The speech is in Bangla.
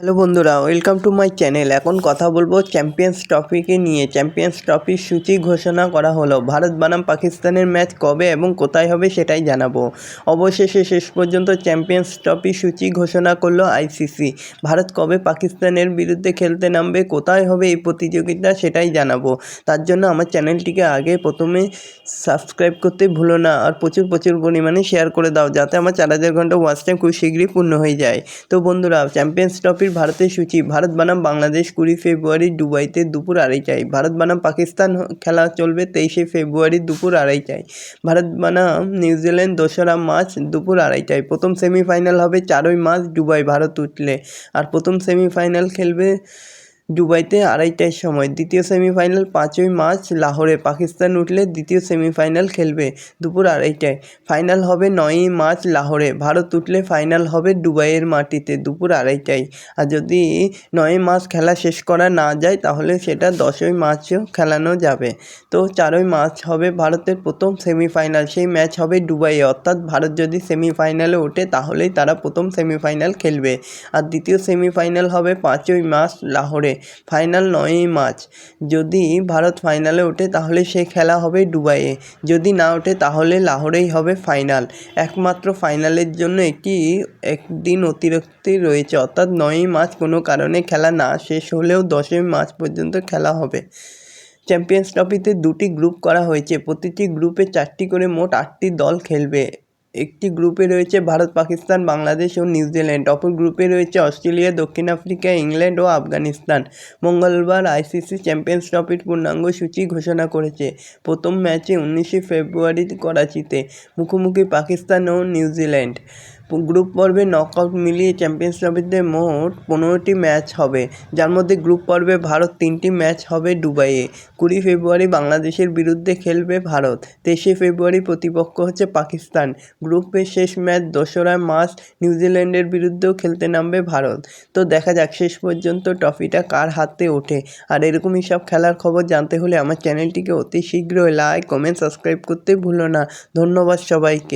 হ্যালো বন্ধুরা, ওয়েলকাম টু মাই চ্যানেল। এখন কথা বলব চ্যাম্পিয়ন্স ট্রফিকে নিয়ে। চ্যাম্পিয়ন্স ট্রফির সূচি ঘোষণা করা হলো। ভারত বনাম পাকিস্তানের ম্যাচ কবে এবং কোথায় হবে সেটাই জানাব। অবশেষে শেষ পর্যন্ত চ্যাম্পিয়ন্স ট্রফির সূচি ঘোষণা করল আইসিসি। ভারত কবে পাকিস্তানের বিরুদ্ধে খেলতে নামবে, কোথায় হবে এই প্রতিযোগিতা সেটাই জানাব। তার জন্য আমার চ্যানেলটিকে আগে প্রথমে সাবস্ক্রাইব করতে ভুলো না আর প্রচুর প্রচুর পরিমাণে শেয়ার করে দাও, যাতে আমার চার হাজার ঘণ্টা ওয়াচ টাইম খুব শীঘ্রই পূর্ণ হয়ে যায়। তো বন্ধুরা, চ্যাম্পিয়ন্স ট্রফির ভারতের সূচি। ভারত বনাম বাংলাদেশ কুড়ি ফেব্রুয়ারি দুবাইতে দুপুর আড়াইটায়। ভারত বনাম পাকিস্তান খেলা চলবে তেইশে ফেব্রুয়ারি দুপুর আড়াইটায়। ভারত বনাম নিউজিল্যান্ড দোসরা মার্চ দুপুর আড়াইটায়। প্রথম সেমিফাইনাল হবে চারই মার্চ দুবাই ভারত উঠলে। আর প্রথম সেমিফাইনাল খেলবে দুবাইতে আড়াইটার সময়। দ্বিতীয় সেমিফাইনাল পাঁচই মার্চ, লাহোরে পাকিস্তান উঠলে দ্বিতীয় সেমিফাইনাল খেলবে দুপুর আড়াইটায়। ফাইনাল হবে নয়ই মার্চ, লাহোরে। ভারত উঠলে ফাইনাল হবে দুবাইয়ের মাটিতে দুপুর আড়াইটায়। আর যদি নয়ই মার্চ খেলা শেষ করা না যায়, তাহলে সেটা দশই মার্চও খেলানো যাবে। তো চারই মার্চ হবে ভারতের প্রথম সেমিফাইনাল। সেই ম্যাচ হবে দুবাইয়ে। অর্থাৎ ভারত যদি সেমিফাইনালে ওঠে, তাহলেই তারা প্রথম সেমিফাইনাল খেলবে। আর দ্বিতীয় সেমিফাইনাল হবে পাঁচই মার্চ, লাহোরে। ফাইনাল নয়ই মার্চ। যদি ভারত ফাইনালে ওঠে, তাহলে সে খেলা হবে দুবাইয়ে। যদি না ওঠে, তাহলে লাহোরেই হবে ফাইনাল একমাত্র ফাইনালের জন্য একটি, একদিন অতিরিক্ত রয়েছে। অর্থাৎ নয়ই মার্চ কোনো কারণে খেলা না শেষ হলেও দশই মার্চ পর্যন্ত খেলা হবে। চ্যাম্পিয়ন্স ট্রফিতে দুটি গ্রুপ করা হয়েছে। প্রতিটি গ্রুপে চারটি করে মোট আটটি দল খেলবে। একটি গ্রুপে রয়েছে ভারত, পাকিস্তান, বাংলাদেশ ও নিউজিল্যান্ড অপর গ্রুপে রয়েছে অস্ট্রেলিয়া, দক্ষিণ আফ্রিকা, ইংল্যান্ড ও আফগানিস্তান। মঙ্গলবার আইসিসি চ্যাম্পিয়ন্স ট্রফির পূর্ণাঙ্গ সূচি ঘোষণা করেছে। প্রথম ম্যাচে উনিশে ফেব্রুয়ারি করাচিতে, মুখোমুখি পাকিস্তান ও নিউজিল্যান্ড গ্রুপ পর্বে নকআউট মিলিয়ে চ্যাম্পিয়ন্স ট্রফিতে মোট পনেরোটি ম্যাচ হবে। যার মধ্যে গ্রুপ পর্বে ভারত তিনটি ম্যাচ হবে দুবাইয়ে। কুড়ি ফেব্রুয়ারি বাংলাদেশের বিরুদ্ধে খেলবে ভারত। তেইশে ফেব্রুয়ারি প্রতিপক্ষ হচ্ছে পাকিস্তান। গ্রুপের শেষ ম্যাচ দোসরা মার্চ নিউজিল্যান্ডের বিরুদ্ধেও খেলতে নামবে ভারত। তো দেখা যাক শেষ পর্যন্ত ট্রফিটা কার হাতে ওঠে। আর এরকমই সব খেলার খবর জানতে হলে আমার চ্যানেলটিকে অতি শীঘ্রই লাইক কমেন্ট সাবস্ক্রাইব করতে ভুলো না। ধন্যবাদ সবাইকে।